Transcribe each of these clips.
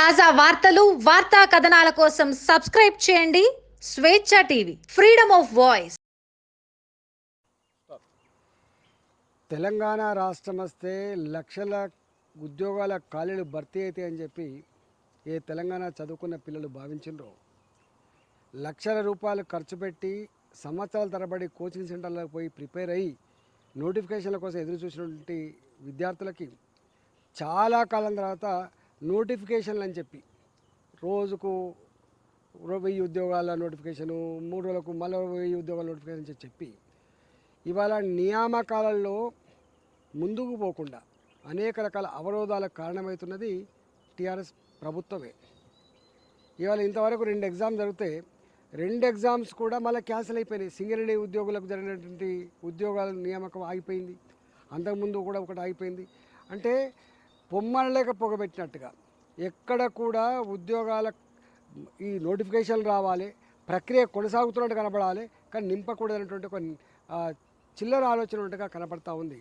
తాజా వార్తలు వార్తా కథనాల కోసం సబ్స్క్రైబ్ చేయండి. Swecha TV freedom of voice. Telangana రాష్ట్రం వస్తే లక్షల ఉద్యోగాల ఖాళీలు భర్తీ అవుతాయి అని చెప్పి ఏ తెలంగాణ చదువుకున్న పిల్లలు భావించిండ్రో? లక్షల రూపాయలు ఖర్చు పెట్టి సంవత్సరాల తరబడి కోచింగ్ సెంటర్లకు పోయి ప్రిపేర్ అయ్యి నోటిఫికేషన్ల కోసం ఎదురు చూసినటువంటి విద్యార్థులకి చాలా కాలం తర్వాత నోటిఫికేషన్లు అని చెప్పి. రోజుకు వెయ్యి ఉద్యోగాల నోటిఫికేషను మూడు రోజులకు మళ్ళీ వెయ్యి ఉద్యోగాల నోటిఫికేషన్ అని చెప్పి. ఇవాళ నియామకాలలో ముందుకు పోకుండా అనేక రకాల అవరోధాలకు కారణమవుతున్నది టీఆర్ఎస్ ప్రభుత్వమే. ఇవాళ ఇంతవరకు రెండు ఎగ్జామ్ జరిగితే రెండు ఎగ్జామ్స్ కూడా మళ్ళీ క్యాన్సిల్ అయిపోయినాయి. సింగరేణి ఉద్యోగులకు జరిగినటువంటి ఉద్యోగాల నియామకం ఆగిపోయింది. అంతకుముందు కూడా ఒకటి ఆగిపోయింది. అంటే పొమ్మనలేక పొగబెట్టినట్టుగా. ఎక్కడ కూడా ఉద్యోగాల ఈ నోటిఫికేషన్లు రావాలి ప్రక్రియ కొనసాగుతున్నట్టు కనబడాలి కానీ నింపకూడదనేటువంటి ఒక చిల్లర ఆలోచన ఉన్నట్టుగా కనపడతా ఉంది.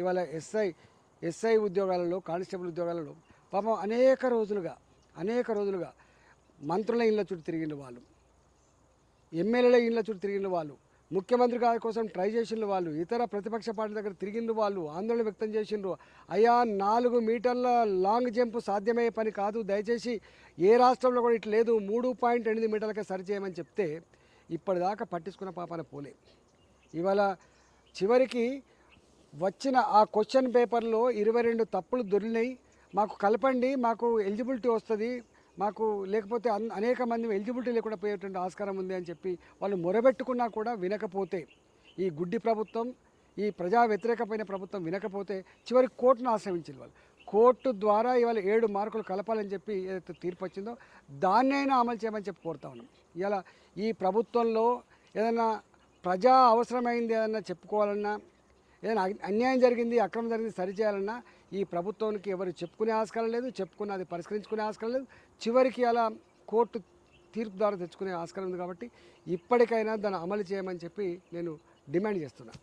ఇవాళ ఎస్ఐ ఎస్ఐ ఉద్యోగాలలో కానిస్టేబుల్ ఉద్యోగాలలో పాపం అనేక రోజులుగా అనేక రోజులుగా మంత్రుల ఇళ్ళ చుట్టూ తిరిగిన వాళ్ళు ఎమ్మెల్యేల ఇళ్ళ చుట్టూ తిరిగిన వాళ్ళు ముఖ్యమంత్రి గారి కోసం ట్రై చేసిన వాళ్ళు. ఇతర ప్రతిపక్ష పార్టీ దగ్గర తిరిగిండ్రు వాళ్ళు. ఆందోళన వ్యక్తం చేసిండ్రు. అయ్యా నాలుగు మీటర్ల లాంగ్ జంప్ సాధ్యమయ్యే పని కాదు. దయచేసి ఏ రాష్ట్రంలో కూడా ఇట్లా లేదు. మూడు పాయింట్ ఎనిమిది మీటర్లకే సరి చేయమని చెప్తే ఇప్పటిదాకా పట్టించుకున్న పాపన పోలే. ఇవాళ చివరికి వచ్చిన ఆ క్వశ్చన్ పేపర్లో ఇరవై రెండు తప్పులు దొరికినాయి. మాకు కలపండి. మాకు ఎలిజిబిలిటీ వస్తుంది. మాకు లేకపోతే అన్ అనేక మంది ఎలిజిబిలిటీ లేకుండా పోయేటువంటి ఆస్కారం ఉంది అని చెప్పి వాళ్ళు మొరబెట్టుకున్నా కూడా వినకపోతే ఈ గుడ్డి ప్రభుత్వం ఈ ప్రజా వ్యతిరేకమైన ప్రభుత్వం వినకపోతే చివరి కోర్టును ఆశ్రయించింది వాళ్ళు. కోర్టు ద్వారా ఇవాళ ఏడు మార్కులు కలపాలని చెప్పి ఏదైతే తీర్పు వచ్చిందో దాన్నైనా అమలు చేయమని చెప్పి కోరుతా ఉన్నాం. ఇలా ఈ ప్రభుత్వంలో ఏదైనా ప్రజా అవసరమైంది ఏదైనా చెప్పుకోవాలన్నా ఏదైనా అన్యాయం జరిగింది అక్రమం జరిగింది సరిచేయాలన్నా ఈ ప్రభుత్వానికి ఎవరు చెప్పుకునే ఆస్కారం లేదు చెప్పుకున్న అది పరిష్కరించుకునే ఆస్కారం లేదు. చివరికి అలా కోర్టు తీర్పు ద్వారా తెచ్చుకునే ఆస్కారం ఉంది కాబట్టి ఇప్పటికైనా దాన్ని అమలు చేయమని చెప్పి నేను డిమాండ్ చేస్తున్నాను